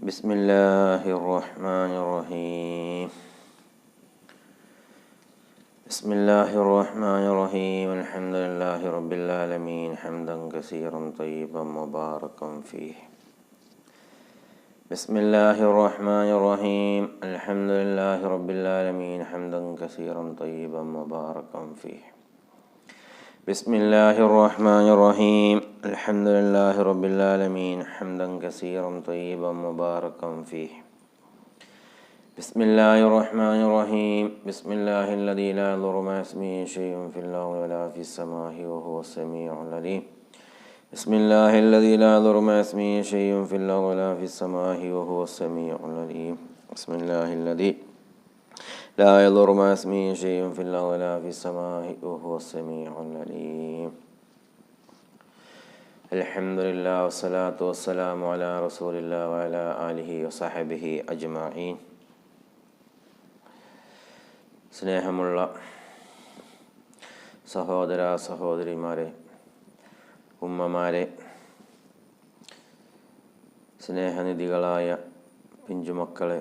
بسم الله الرحمن الرحيم. بسم الله الرحمن الرحيم. الحمد لله رب العالمين. حمدا كثيرا طيبا مباركا فيه. بسم الله الرحمن الرحيم. الحمد لله رب العالمين. حمدا كثيرا طيبا مباركا فيه. بسم الله الرحمن الرحيم. الحمد لله رب العالمين. حمدا كثيرا طيبا مباركا فيه. بسم الله الرحمن الرحيم. بسم الله الذي لا يضر مع اسمه شيء في الأرض ولا في السماء وهو السميع العليم. بسم الله الذي لا يضر مع اسمه شيء في الأرض ولا في السماء وهو السميع العليم. بسم الله الذي لا يضر مع اسمه شيء في الأرض ولا في السماء وهو السميع العليم الحمد لله والصلاة والسلام على رسول الله وعلى آله وصحبه أجمعين സ്നേഹമുള്ള സഹോദര സഹോദരിമാരെ ഉമ്മമാരെ സ്നേഹനിധികളായ പിഞ്ചുമക്കളെ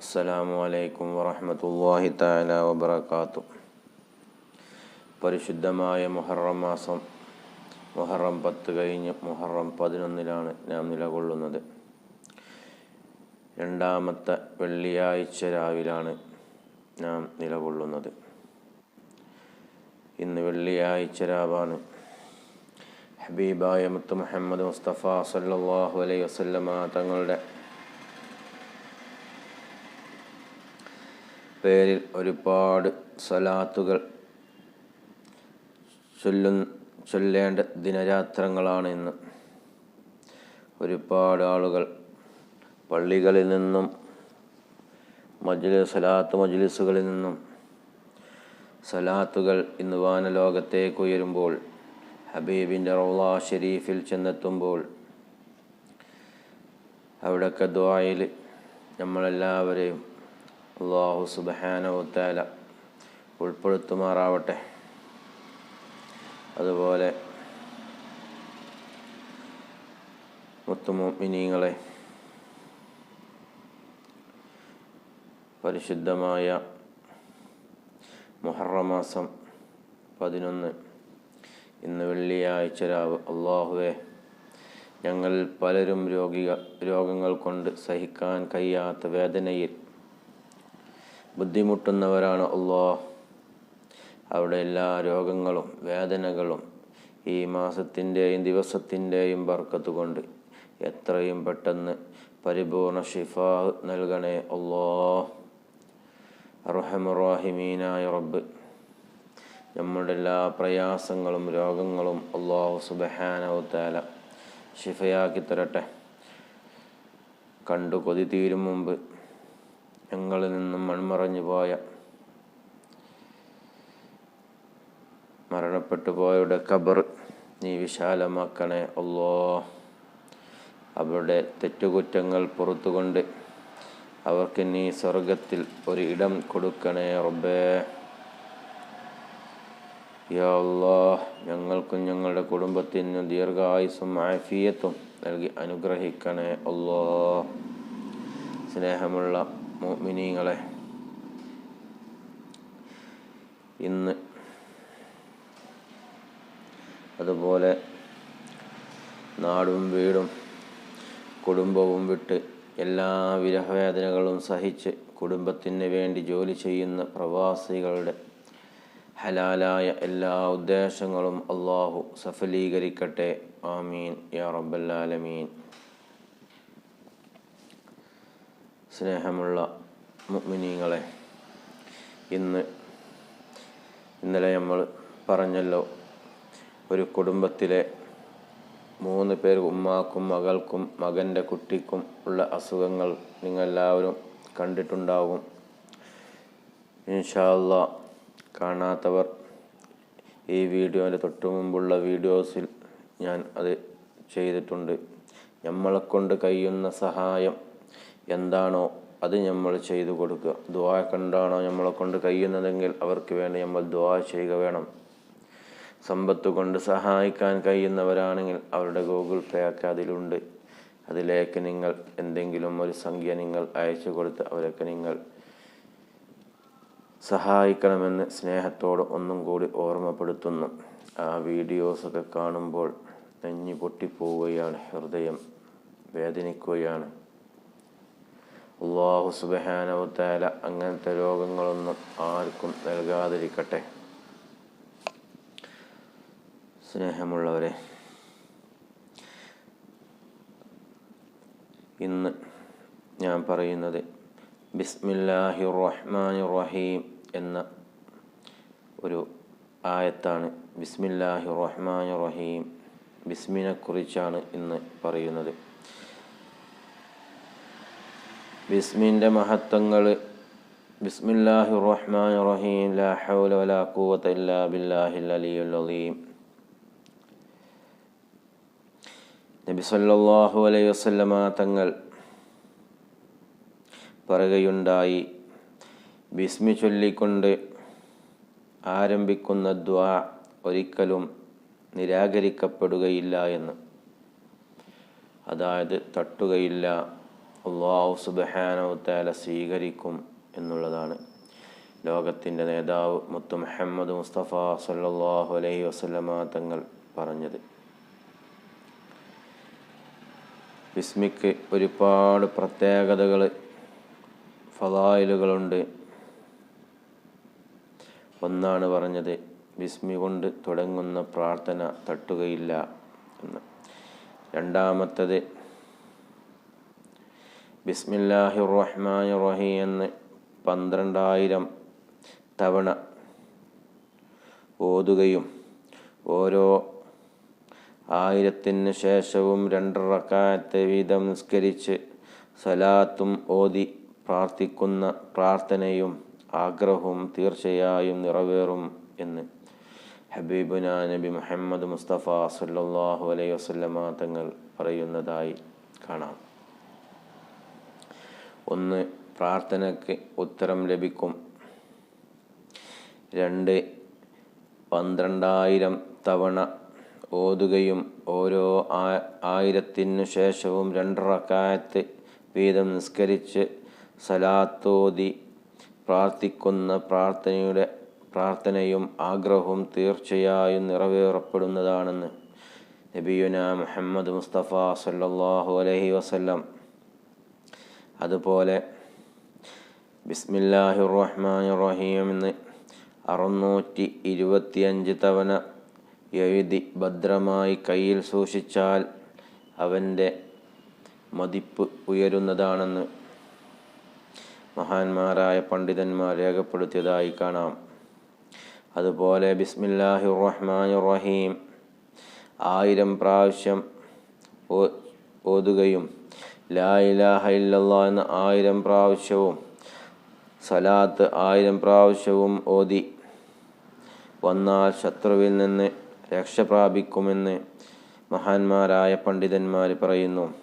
അസ്സലാമു അലൈക്കും താല വബർക്കാത്തു പരിശുദ്ധമായ മുഹറം മാസം മുഹറം പത്ത് കഴിഞ്ഞ് മുഹറം പതിനൊന്നിലാണ് നാം നിലകൊള്ളുന്നത്. രണ്ടാമത്തെ വെള്ളിയാഴ്ച രാവിലാണ് നാം നിലകൊള്ളുന്നത്. ഇന്ന് വെള്ളിയാഴ്ച രാവാണ്. ഹബീബായ മുത്ത് മുഹമ്മദ് മുസ്തഫ സല്ലാഹു അലൈഹി വസല്ലമ തങ്ങളുടെ പേരിൽ ഒരുപാട് സലാത്തുകൾ ചൊല്ലു ചൊല്ലേണ്ട ദിനരാത്രങ്ങളാണ് ഇന്ന്. ഒരുപാട് ആളുകൾ പള്ളികളിൽ നിന്നും മജ്ലി സലാത്ത് മജ്ലിസുകളിൽ നിന്നും സലാത്തുകൾ ഇന്ന് വാനലോകത്തേക്ക് ഉയരുമ്പോൾ ഹബീബിന്റെ റൗള ഷെരീഫിൽ ചെന്നെത്തുമ്പോൾ അവിടെയൊക്കെ ദ്വായിൽ നമ്മളെല്ലാവരെയും അള്ളാഹു സുബഹാനവുത്താല ഉൾപ്പെടുത്തുമാറാവട്ടെ. അതുപോലെ മുത്തുമോമിനീങ്ങളെ പരിശുദ്ധമായ മുഹറമാസം പതിനൊന്ന് ഇന്ന് വെള്ളിയാഴ്ച രാവ് അള്ളാഹുവെ ഞങ്ങൾ പലരും രോഗിക രോഗങ്ങൾ കൊണ്ട് സഹിക്കാൻ കഴിയാത്ത വേദനയിൽ ബുദ്ധിമുട്ടുന്നവരാണ് അള്ളാഹ്. അവിടെ എല്ലാ രോഗങ്ങളും വേദനകളും ഈ മാസത്തിന്റെയും ദിവസത്തിന്റെയും ബർക്കത്ത് കൊണ്ട് എത്രയും പെട്ടെന്ന് പരിപൂർണ ഷിഫ നൽകണേ അള്ളാഹ്. അർഹമുറാഹിമീനായ റബ്ബ് നമ്മുടെ എല്ലാ പ്രയാസങ്ങളും രോഗങ്ങളും അള്ളാഹു സുബഹാനവത്താല ഷിഫയാക്കി തരട്ടെ. കണ്ടു കൊതി തീരും മുമ്പ് ഞങ്ങളിൽ നിന്നും മൺമറഞ്ഞു പോയ മരണപ്പെട്ടു പോയവരുടെ ഖബർ നീ വിശാലമാക്കണേ അല്ലോ അവരുടെ തെറ്റുകുറ്റങ്ങൾ പുറത്തുകൊണ്ട് അവർക്ക് നീ സ്വർഗത്തിൽ ഒരു ഇടം കൊടുക്കണേ റബ്ബേ. യാ അല്ലാഹ് ഞങ്ങൾക്കും ഞങ്ങളുടെ കുടുംബത്തിനും ദീർഘായുസും ആഫിയത്തും നൽകി അനുഗ്രഹിക്കണേ അല്ലോ സ്നേഹമുള്ള മോമിനീങ്ങളെ ഇന്ന് അതുപോലെ നാടും വീടും കുടുംബവും വിട്ട് എല്ലാ വിരഹവേദനകളും സഹിച്ച് കുടുംബത്തിന് വേണ്ടി ജോലി ചെയ്യുന്ന പ്രവാസികളുടെ ഹലാലായ എല്ലാ ഉദ്ദേശങ്ങളും അള്ളാഹു സഫലീകരിക്കട്ടെ. ആമീൻ. യാ റബ്ബല്ലാലമീൻ സ്നേഹമുള്ള മുഗ്മിനീങ്ങളെ ഇന്ന് ഇന്നലെ നമ്മൾ പറഞ്ഞല്ലോ ഒരു കുടുംബത്തിലെ മൂന്ന് പേർ ഉമ്മാക്കും മകൾക്കും മകന്റെ കുട്ടിക്കും ഉള്ള അസുഖങ്ങൾ നിങ്ങളെല്ലാവരും കണ്ടിട്ടുണ്ടാവും. ഇൻഷാല്ല കാണാത്തവർ ഈ വീഡിയോന്റെ തൊട്ടു മുമ്പുള്ള വീഡിയോസിൽ ഞാൻ അത് ചെയ്തിട്ടുണ്ട്. നമ്മളെ കൊണ്ട് കഴിയുന്ന സഹായം എന്താണോ അത് നമ്മൾ ചെയ്തു കൊടുക്കുക. ദ്വാ കണ്ടാണോ നമ്മളെ കൊണ്ട് കഴിയുന്നതെങ്കിൽ അവർക്ക് വേണ്ടി നമ്മൾ ദ്വാ ചെയ്യുക വേണം. സമ്പത്ത് കൊണ്ട് സഹായിക്കാൻ കഴിയുന്നവരാണെങ്കിൽ അവരുടെ ഗൂഗിൾ പേ ഒക്കെ അതിലുണ്ട്. അതിലേക്ക് നിങ്ങൾ എന്തെങ്കിലും ഒരു സംഖ്യ നിങ്ങൾ അയച്ചു കൊടുത്ത് അവരൊക്കെ നിങ്ങൾ സഹായിക്കണമെന്ന് സ്നേഹത്തോട് ഒന്നും കൂടി ഓർമ്മപ്പെടുത്തുന്നു. ആ വീഡിയോസൊക്കെ കാണുമ്പോൾ നെഞ്ഞു പൊട്ടിപ്പോവുകയാണ് ഹൃദയം. വേദനിക്കുകയാണ്. അള്ളാഹു സുബഹാനവത്താല അങ്ങനത്തെ രോഗങ്ങളൊന്നും ആർക്കും നൽകാതിരിക്കട്ടെ. സ്നേഹമുള്ളവരെ ഇന്ന് ഞാൻ പറയുന്നത് ബിസ്മില്ലാഹി റഹ്മാനി റഹീം എന്ന ഒരു ആയത്താണ്. ബിസ്മില്ലാഹി റഹ്മാനി റഹീം ബിസ്മിനെക്കുറിച്ചാണ് ഇന്ന് പറയുന്നത്. ബിസ്മിന്റെ മഹത്വങ്ങൾ ബിസ്മില്ലാഹി റഹ്മാൻ റഹീം ലാ ഹൗല വലാ ഖുവത ഇല്ലാ നബി സല്ലല്ലാഹു അലൈഹി വസല്ലമ തങ്ങൾ പറയുകയുണ്ടായി ബിസ്മി ചൊല്ലിക്കൊണ്ട് ആരംഭിക്കുന്ന ദ്വാ ഒരിക്കലും നിരാകരിക്കപ്പെടുകയില്ല എന്ന്. അതായത് തട്ടുകയില്ല. അള്ളാഹു സുബഹാനവത്താല സ്വീകരിക്കും എന്നുള്ളതാണ്. ലോകത്തിന്റെ നേതാവ് മുത്തു മുഹമ്മദ് മുസ്തഫ സല്ലാഹു അലൈഹി വസല്ലമ തങ്ങൾ പറഞ്ഞത്. വിസ്മിക്ക് ഒരുപാട് പ്രത്യേകതകൾ ഫലായിലുകളുണ്ട്. ഒന്നാണ് പറഞ്ഞത് വിസ്മി കൊണ്ട് തുടങ്ങുന്ന പ്രാർത്ഥന തട്ടുകയില്ല എന്ന്. രണ്ടാമത്തത് ബിസ്മില്ലാഹി റഹ്മാൻ റഹീം എന്ന് പന്ത്രണ്ടായിരം തവണ ഓതുകയും ഓരോ ആയിരത്തിന് ശേഷവും രണ്ട് റക്കായത്തെ വീതം നിസ്കരിച്ച് സലാത്തും ഓതി പ്രാർത്ഥിക്കുന്ന പ്രാർത്ഥനയും ആഗ്രഹവും തീർച്ചയായും നിറവേറും എന്ന് ഹബീബുന നബി മുഹമ്മദ് മുസ്തഫ സല്ലാഹു അലൈഹി വസല്ലമ തങ്ങൾ പറയുന്നതായി കാണാം. ഒന്ന് പ്രാർത്ഥനയ്ക്ക് ഉത്തരം ലഭിക്കും. രണ്ട് പന്ത്രണ്ടായിരം തവണ ഓതുകയും ഓരോ ആയിരത്തിനു ശേഷവും രണ്ടറക്കായത്ത് വീതം നിസ്കരിച്ച് സലാത്തോതി പ്രാർത്ഥിക്കുന്ന പ്രാർത്ഥനയുടെ പ്രാർത്ഥനയും ആഗ്രഹവും തീർച്ചയായും നിറവേറപ്പെടുന്നതാണെന്ന് നബിയുന മുഹമ്മദ് മുസ്തഫ സല്ലാഹു അലഹി വസല്ലം അതുപോലെ ബിസ്മില്ലാഹി റഹ്മാൻ റഹീം എന്ന് അറുന്നൂറ്റി ഇരുപത്തിയഞ്ച് തവണ എഴുതി ഭദ്രമായി കയ്യിൽ സൂക്ഷിച്ചാൽ അവന്റെ മതിപ്പ് ഉയരുന്നതാണെന്ന് മഹാന്മാരായ പണ്ഡിതന്മാർ രേഖപ്പെടുത്തിയതായി കാണാം. അതുപോലെ ബിസ്മില്ലാഹി റഹ്മാൻ റഹീം ആയിരം പ്രാവശ്യം ഓതുകയും ലാ ഇലാഹ ആയിരം പ്രാവശ്യവും സലാത്ത് ആയിരം പ്രാവശ്യവും ഓതി. വന്നാൽ ശത്രുവിൽ നിന്ന് രക്ഷ പ്രാപിക്കുമെന്ന് മഹാന്മാരായ പണ്ഡിതന്മാർ പറയുന്നു.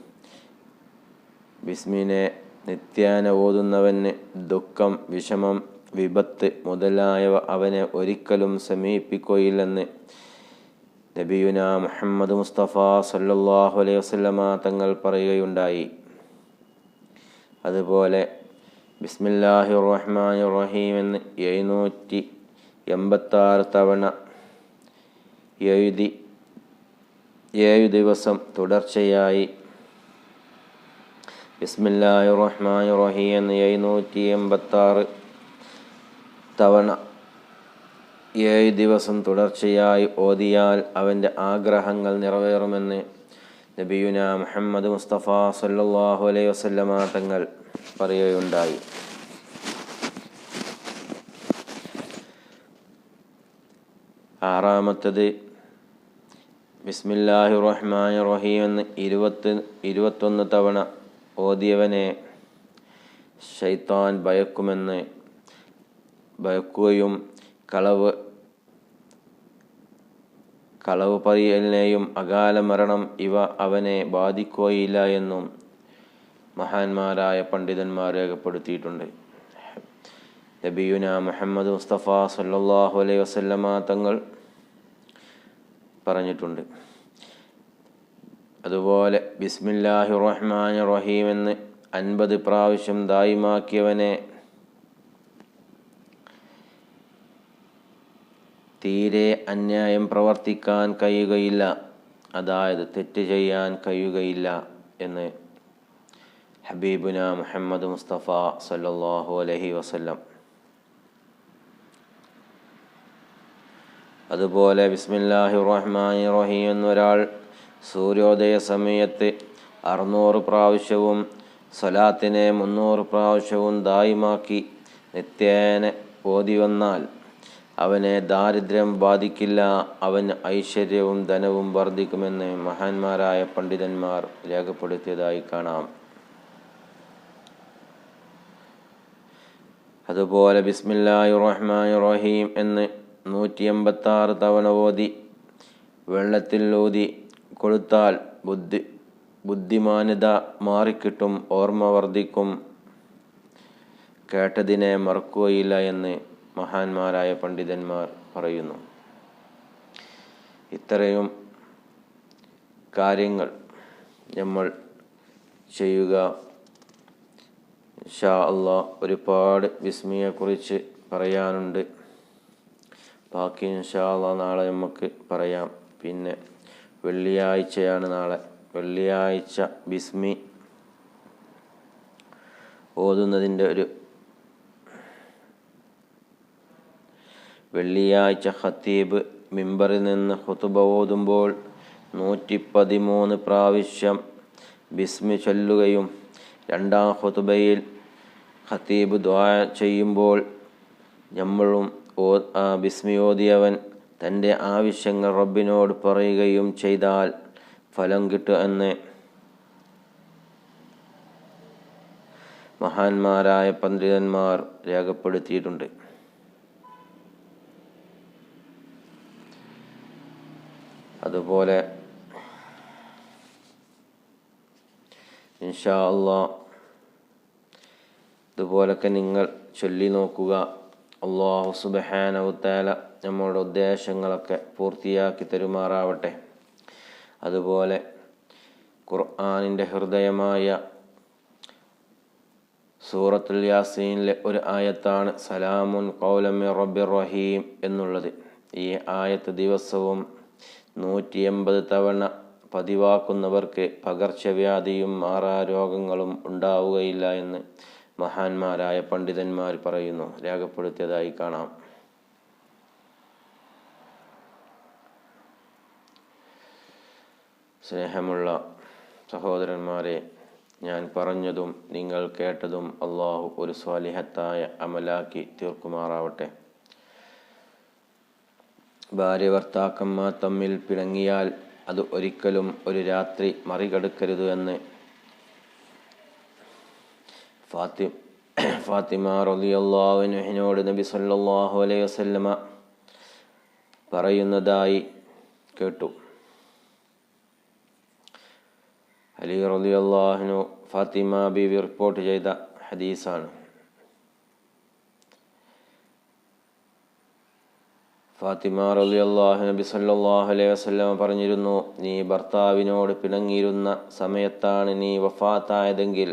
ബിസ്മിനെ നിത്യാന ഓതുന്നവന് ദുഃഖം വിഷമം വിപത്ത് മുതലായവ അവനെ ഒരിക്കലും സമീപിക്കുകയില്ലെന്ന് നബിയുന മുഹമ്മദ് മുസ്തഫ സല്ലാഹു അലൈഹി വസ്ലമ തങ്ങൾ പറയുകയുണ്ടായി. അതുപോലെ ബിസ്മില്ലാഹി റഹ്മാൻ റഹീം എന്ന് എഴുന്നൂറ്റി എൺപത്താറ് തവണ എഴുതി ഏഴ് ദിവസം തുടർച്ചയായി ബിസ്മില്ലാഹി റഹ്മാൻ റഹീം എന്ന് എഴുന്നൂറ്റി എൺപത്താറ് തവണ ഏഴ് ദിവസം തുടർച്ചയായി ഓതിയാൽ അവന്റെ ആഗ്രഹങ്ങൾ നിറവേറുമെന്ന് നബിയുന മുഹമ്മദ് മുസ്തഫ സല്ലാഹു അലൈഹി വസല്ലമ തങ്ങൾ പറയുകയുണ്ടായി. ആറാമത്തത് ബിസ്മില്ലാഹി റഹ്മാൻ റഹീം എന്ന് ഇരുപത്തി ഇരുപത്തൊന്ന് തവണ ഓതിയവനെ ഷൈത്താൻ ഭയക്കുമെന്ന് ഭയക്കുകയും കളവ് കളവ് പറയലിനെയും അകാല മരണം ഇവ അവനെ ബാധിക്കുകയില്ല എന്നും മഹാന്മാരായ പണ്ഡിതന്മാർ രേഖപ്പെടുത്തിയിട്ടുണ്ട്. നബിയുന മുഹമ്മദ് മുസ്തഫ സല്ലാഹു അലൈഹി വസല്ലമ തങ്ങൾ പറഞ്ഞിട്ടുണ്ട്. അതുപോലെ ബിസ്മില്ലാഹി റഹ്മാൻ റഹീം എന്ന് അൻപത് പ്രാവശ്യം ദായിമാക്കിയവനെ തീരെ അന്യായം പ്രവർത്തിക്കാൻ കഴിയുകയില്ല. അതായത് തെറ്റ് ചെയ്യാൻ കഴിയുകയില്ല എന്ന്. ഹബീബുന മുഹമ്മദ് മുസ്തഫ സല്ലല്ലാഹു അലഹി വസല്ലം. അതുപോലെ ബിസ്മില്ലാഹി റഹ്മാൻ റഹീം എന്നൊരാൾ സൂര്യോദയ സമയത്ത് അറുന്നൂറ് പ്രാവശ്യവും സ്വലാത്തിനെ മുന്നൂറ് പ്രാവശ്യവും ദായിമാക്കി നിത്യേന ഓതി വന്നാൽ അവനെ ദാരിദ്ര്യം ബാധിക്കില്ല അവൻ ഐശ്വര്യവും ധനവും വർദ്ധിക്കുമെന്ന് മഹാന്മാരായ പണ്ഡിതന്മാർ രേഖപ്പെടുത്തിയതായി കാണാം. അതുപോലെ ബിസ്മില്ലാഹി റഹ്മാൻ റഹീം എന്ന് നൂറ്റി എൺപത്തി ആറ് തവണ ഓതി വെള്ളത്തിൽ ഊതി കൊടുത്താൽ ബുദ്ധി ബുദ്ധിമാന്യത മാറിക്കിട്ടും ഓർമ്മ വർദ്ധിക്കും. കേട്ടതിനെ മറക്കുകയില്ല എന്ന് മഹാന്മാരായ പണ്ഡിതന്മാർ പറയുന്നു. ഇത്രയും കാര്യങ്ങൾ നമ്മൾ ചെയ്യുക. ഷാ അള്ളാ ഒരുപാട് വിസ്മിയെക്കുറിച്ച് പറയാനുണ്ട്. ബാക്കി ഷാ അള്ളാ നാളെ നമുക്ക് പറയാം. പിന്നെ വെള്ളിയാഴ്ചയാണ് നാളെ. വെള്ളിയാഴ്ച ബിസ്മി ഓതുന്നതിന്റെ ഒരു വെള്ളിയാഴ്ച ഖത്തീബ് മിമ്പറിൽ നിന്ന് ഹുതുബ ഓതുമ്പോൾ നൂറ്റി പതിമൂന്ന് പ്രാവശ്യം ബിസ്മി ചൊല്ലുകയും രണ്ടാം ഹുതുബയിൽ ഖത്തീബ് ദ്വാ ചെയ്യുമ്പോൾ നമ്മളും ഓ ബിസ്മി ഓതിയവൻ തന്റെ ആവശ്യങ്ങൾ റബ്ബിനോട് പറയുകയും ചെയ്താൽ ഫലം കിട്ടും എന്ന്. മഹാന്മാരായ പണ്ഡിതന്മാർ രേഖപ്പെടുത്തിയിട്ടുണ്ട്. അതുപോലെ ഇൻഷാ അള്ളാ ഇതുപോലൊക്കെ നിങ്ങൾ ചൊല്ലി നോക്കുക. അള്ളാഹു സുബഹാനവുത്താല നമ്മളുടെ ഉദ്ദേശങ്ങളൊക്കെ പൂർത്തിയാക്കി തരുമാറാവട്ടെ. അതുപോലെ ഖുർആാനിന്റെ ഹൃദയമായ സൂറത്തുൽ യാസീനിലെ ഒരു ആയത്താണ് സലാമുൻ കൗലമി റബ്ബിർ റഹീം എന്നുള്ളത്. ഈ ആയത്ത് ദിവസവും നൂറ്റി എൺപത് തവണ പതിവാക്കുന്നവർക്ക് പകർച്ചവ്യാധിയും മാറാരോഗങ്ങളും ഉണ്ടാവുകയില്ല എന്ന് മഹാന്മാരായ പണ്ഡിതന്മാർ പറയുന്നു. രേഖപ്പെടുത്തിയതായി കാണാം. സ്നേഹമുള്ള സഹോദരന്മാരെ ഞാൻ പറഞ്ഞതും നിങ്ങൾ കേട്ടതും അള്ളാഹു ഒരു സ്വാലിഹത്തായ അമലാക്കി തീർക്കുമാറാവട്ടെ. ഭാര്യ ഭർത്താക്കന്മാർ തമ്മിൽ പിണങ്ങിയാൽ അത് ഒരിക്കലും ഒരു രാത്രി മറികടക്കരുത് എന്ന്. ഫാത്തി ഫാത്തിമ റളിയല്ലാഹുവിനോട് നബി സല്ലാഹു അലൈഹി വസല്ലമ പറയുന്നതായി കേട്ടു. അലി റളിയല്ലാഹുനു ഫാത്തിമ ബിവി റിപ്പോർട്ട് ചെയ്ത ഹദീസാണ്. ഫാത്തിമ റളിയല്ലാഹു നബി സല്ലാഹു അലൈഹി വസല്ലമ പറഞ്ഞിരുന്നു നീ ഭർത്താവിനോട് പിണങ്ങിയിരുന്ന സമയത്താണ് നീ വഫാത്തായതെങ്കിൽ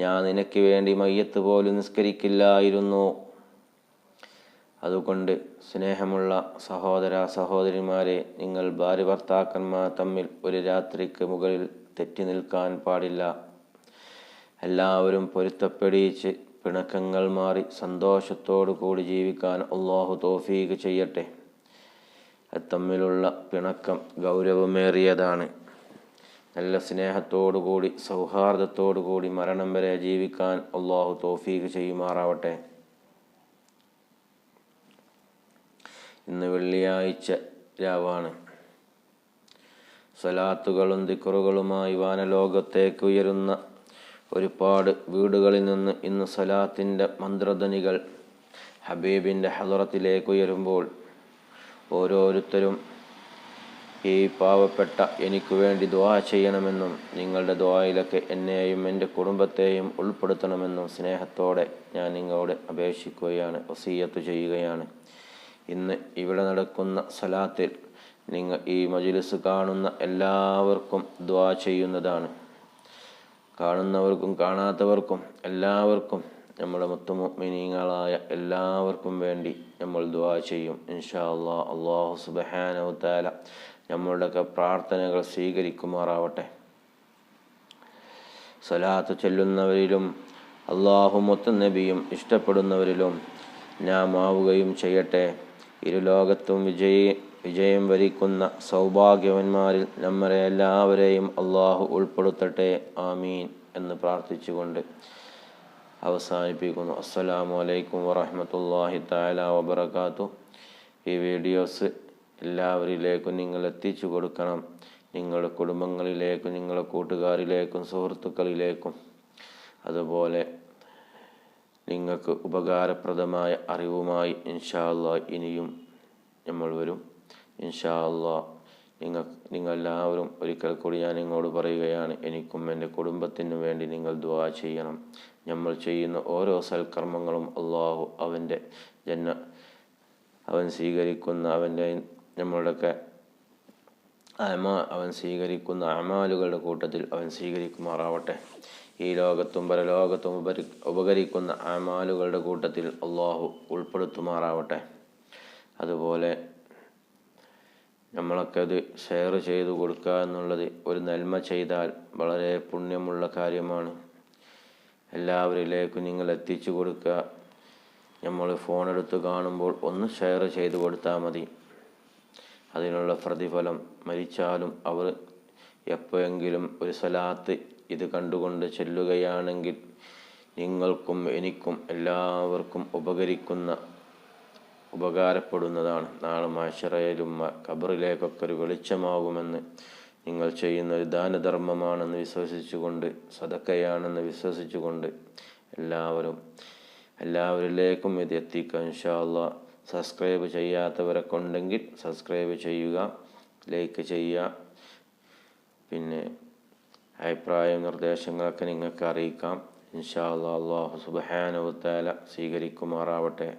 ഞാൻ നിനക്ക് വേണ്ടി മയ്യത്ത് പോലും നിസ്കരിക്കില്ലായിരുന്നു. അതുകൊണ്ട് സ്നേഹമുള്ള സഹോദര സഹോദരിമാരെ നിങ്ങൾ ഭാര്യ ഭർത്താക്കന്മാർ തമ്മിൽ ഒരു രാത്രിക്ക് മുകളിൽ തെറ്റി നിൽക്കാൻ പാടില്ല. എല്ലാവരും പൊരുത്തപ്പെടിയിച്ച് പിണക്കങ്ങൾ മാറി സന്തോഷത്തോടു കൂടി ജീവിക്കാൻ അള്ളാഹു തോഫീക്ക് ചെയ്യട്ടെ. തമ്മിലുള്ള പിണക്കം ഗൗരവമേറിയതാണ്. നല്ല സ്നേഹത്തോടു കൂടി സൗഹാർദ്ദത്തോടു കൂടി മരണം വരെ ജീവിക്കാൻ അള്ളാഹു തോഫീക്ക് ചെയ്യുമാറാവട്ടെ. ഇന്ന് വെള്ളിയാഴ്ച രാവാണ്. സ്വലാത്തുകളും തിക്കുറുകളുമായി വാനലോകത്തേക്ക് ഉയരുന്ന ഒരുപാട് വീടുകളിൽ നിന്ന് ഇന്ന് സലാത്തിന്റെ മന്ത്രധ്വനികൾ ഹബീബിന്റെ ഹലറത്തിലേക്ക് ഉയരുമ്പോൾ ഓരോരുത്തരും ഈ പാവപ്പെട്ട എനിക്ക് വേണ്ടി ദ്വാ ചെയ്യണമെന്നും നിങ്ങളുടെ ദ്വായിലൊക്കെ എന്നെയും എന്റെ കുടുംബത്തെയും ഉൾപ്പെടുത്തണമെന്നും സ്നേഹത്തോടെ ഞാൻ നിങ്ങളോട് അപേക്ഷിക്കുകയാണ് വസീയത്ത് ചെയ്യുകയാണ്. ഇന്ന് ഇവിടെ നടക്കുന്ന സലാത്തിൽ നിങ്ങൾ ഈ മജിലിസ് കാണുന്ന എല്ലാവർക്കും ദ്വാ ചെയ്യുന്നതാണ്. കാണുന്നവർക്കും കാണാത്തവർക്കും എല്ലാവർക്കും നമ്മുടെ മുത്തുമിനീങ്ങളായ എല്ലാവർക്കും വേണ്ടി നമ്മൾ ദുവാ ചെയ്യും. ഇൻഷാ അള്ളാ അള്ളാഹു സുബഹാനഹു താല നമ്മളുടെയൊക്കെ പ്രാർത്ഥനകൾ സ്വീകരിക്കുമാറാവട്ടെ. സ്വലാത്ത് ചൊല്ലുന്നവരിലും അള്ളാഹു മുത്തനബിയും ഇഷ്ടപ്പെടുന്നവരിലും നാം ആവുകയും ചെയ്യട്ടെ. ഇരുലോകത്തും വിജയ വിജയം വരിക്കുന്ന സൗഭാഗ്യവന്മാരിൽ നമ്മളെ എല്ലാവരെയും അള്ളാഹു ഉൾപ്പെടുത്തട്ടെ. ആമീൻ എന്ന് പ്രാർത്ഥിച്ചുകൊണ്ട് അവസാനിപ്പിക്കുന്നു. അസ്സലാമു അലൈക്കും വറഹമത്തല്ലാഹി താല വബർക്കാത്തു ഈ വീഡിയോസ് എല്ലാവരിലേക്കും നിങ്ങൾ എത്തിച്ചു കൊടുക്കണം. നിങ്ങളുടെ കുടുംബങ്ങളിലേക്കും നിങ്ങളുടെ കൂട്ടുകാരിലേക്കും സുഹൃത്തുക്കളിലേക്കും. അതുപോലെ നിങ്ങൾക്ക് ഉപകാരപ്രദമായ അറിവുമായി ഇൻഷാ അള്ളാ ഇനിയും നമ്മൾ വരും. ഇൻഷാ അള്ളാ നിങ്ങൾ നിങ്ങളെല്ലാവരും ഒരിക്കൽ കൂടി ഞാൻ നിങ്ങളോട് പറയുകയാണ് എനിക്കും എന്റെ കുടുംബത്തിനും വേണ്ടി നിങ്ങൾ ദുവാ ചെയ്യണം. നമ്മൾ ചെയ്യുന്ന ഓരോ സൽക്കർമ്മങ്ങളും അള്ളാഹു അവന്റെ ജന്ന അവൻ സ്വീകരിക്കുന്ന അവന്റെ നമ്മളുടെയൊക്കെ അമാ അവൻ സ്വീകരിക്കുന്ന അമാലുകളുടെ കൂട്ടത്തിൽ അവൻ സ്വീകരിക്കുമാറാവട്ടെ. ഈ ലോകത്തും പരലോകത്തും ഉപരി ഉപകരിക്കുന്ന അമാലുകളുടെ കൂട്ടത്തിൽ അള്ളാഹു ഉൾപ്പെടുത്തുമാറാവട്ടെ. അതുപോലെ നമ്മളൊക്കെ അത് ഷെയർ ചെയ്തു കൊടുക്കുക എന്നുള്ളത് ഒരു നന്മ ചെയ്താൽ വളരെ പുണ്യമുള്ള കാര്യമാണ്. എല്ലാവരിലേക്കും നിങ്ങൾ എത്തിച്ചു കൊടുക്കുക. നമ്മൾ ഫോൺ എടുത്ത് കാണുമ്പോൾ ഒന്ന് ഷെയർ ചെയ്തു കൊടുത്താൽ മതി. അതിനുള്ള പ്രതിഫലം മരിച്ചാലും അവർ എപ്പോഴെങ്കിലും ഒരു സ്ഥലത്ത് ഇത് കണ്ടുകൊണ്ട് ചെല്ലുകയാണെങ്കിൽ നിങ്ങൾക്കും എനിക്കും എല്ലാവർക്കും ഉപകരിക്കുന്ന ഉപകാരപ്പെടുന്നതാണ്. നാളെ മാഷറയിലും ഖബറിലേക്കൊക്കെ ഒരു വെളിച്ചമാകുമെന്ന് നിങ്ങൾ ചെയ്യുന്ന ഒരു ദാനധർമ്മമാണെന്ന് വിശ്വസിച്ചുകൊണ്ട് സതക്കയാണെന്ന് വിശ്വസിച്ചുകൊണ്ട് എല്ലാവരും എല്ലാവരിലേക്കും ഇത് എത്തിക്കുക. ഇൻഷാല്ല സബ്സ്ക്രൈബ് ചെയ്യാത്തവരെ കൊണ്ടെങ്കിൽ സബ്സ്ക്രൈബ് ചെയ്യുക ലൈക്ക് ചെയ്യുക. പിന്നെ അഭിപ്രായ നിർദ്ദേശങ്ങളൊക്കെ നിങ്ങൾക്ക് അറിയിക്കാം. ഇൻഷാ അള്ളാഹു സുബഹാനുവത്താല സ്വീകരിക്കുമാറാവട്ടെ.